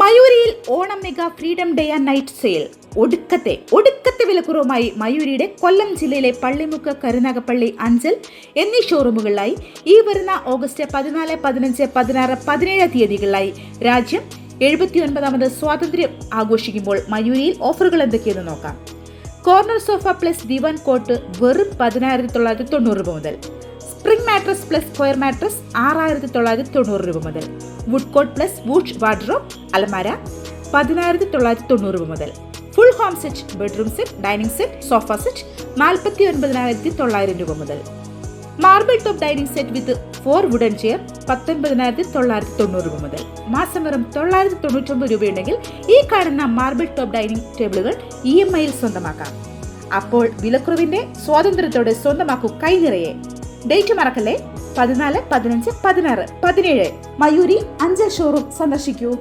മയൂരിയിൽ Onam mega freedom day and night sale. ഒടുക്കത്തെ ഒടുക്കത്തെ വിലക്കുറവുമായി മയൂരിയുടെ കൊല്ലം ജില്ലയിലെ പള്ളിമുക്ക് കരുനാഗപ്പള്ളി അഞ്ചൽ എന്നീ ഷോറൂമുകളിലായി ഈ വരുന്ന ഓഗസ്റ്റ് പതിനാല് പതിനഞ്ച് പതിനാറ് പതിനേഴ് തീയതികളിലായി രാജ്യം എഴുപത്തിയൊൻപതാമത് സ്വാതന്ത്ര്യം ആഘോഷിക്കുമ്പോൾ മയൂരിയിൽ ഓഫറുകൾ എന്തൊക്കെയെന്ന് നോക്കാം. Corner sofa plus divan cot വെറും പതിനായിരത്തി തൊള്ളായിരത്തി തൊണ്ണൂറ് രൂപ മുതൽ. Spring mattress plus square mattress ആറായിരത്തി തൊള്ളായിരത്തി തൊണ്ണൂറ് രൂപ മുതൽ. Wood cot plus wood wardrobe അലമാര പതിനായിരത്തി തൊള്ളായിരത്തി തൊണ്ണൂറ് രൂപ മുതൽ. Full home set bedroom set dining set sofa set നാൽപ്പത്തി ഒൻപതിനായിരത്തി തൊള്ളായിരം രൂപ മുതൽ. Marble top dining set with four wooden chair പത്തൊൻപതിനായിരത്തി തൊള്ളായിരത്തി തൊണ്ണൂറ് രൂപ മുതൽ. മാസം വെറും തൊള്ളായിരത്തി തൊണ്ണൂറ്റൊമ്പത് രൂപയുണ്ടെങ്കിൽ ഈ കാണുന്ന മാർബിൾ ടോപ്പ് ഡൈനിങ് ടേബിളുകൾ ഇ എം ഐയിൽ സ്വന്തമാക്കാം. അപ്പോൾ വിലക്കുറവിന്റെ സ്വാതന്ത്ര്യത്തോടെ സ്വന്തമാക്കൂ കൈ നിറയെ ഡേറ്റ് മറക്കല്ലേ? പതിനാല് പതിനഞ്ച് പതിനാറ് പതിനേഴ്. മയൂരി അഞ്ചൽ ഷോറൂം സന്ദർശിക്കൂ.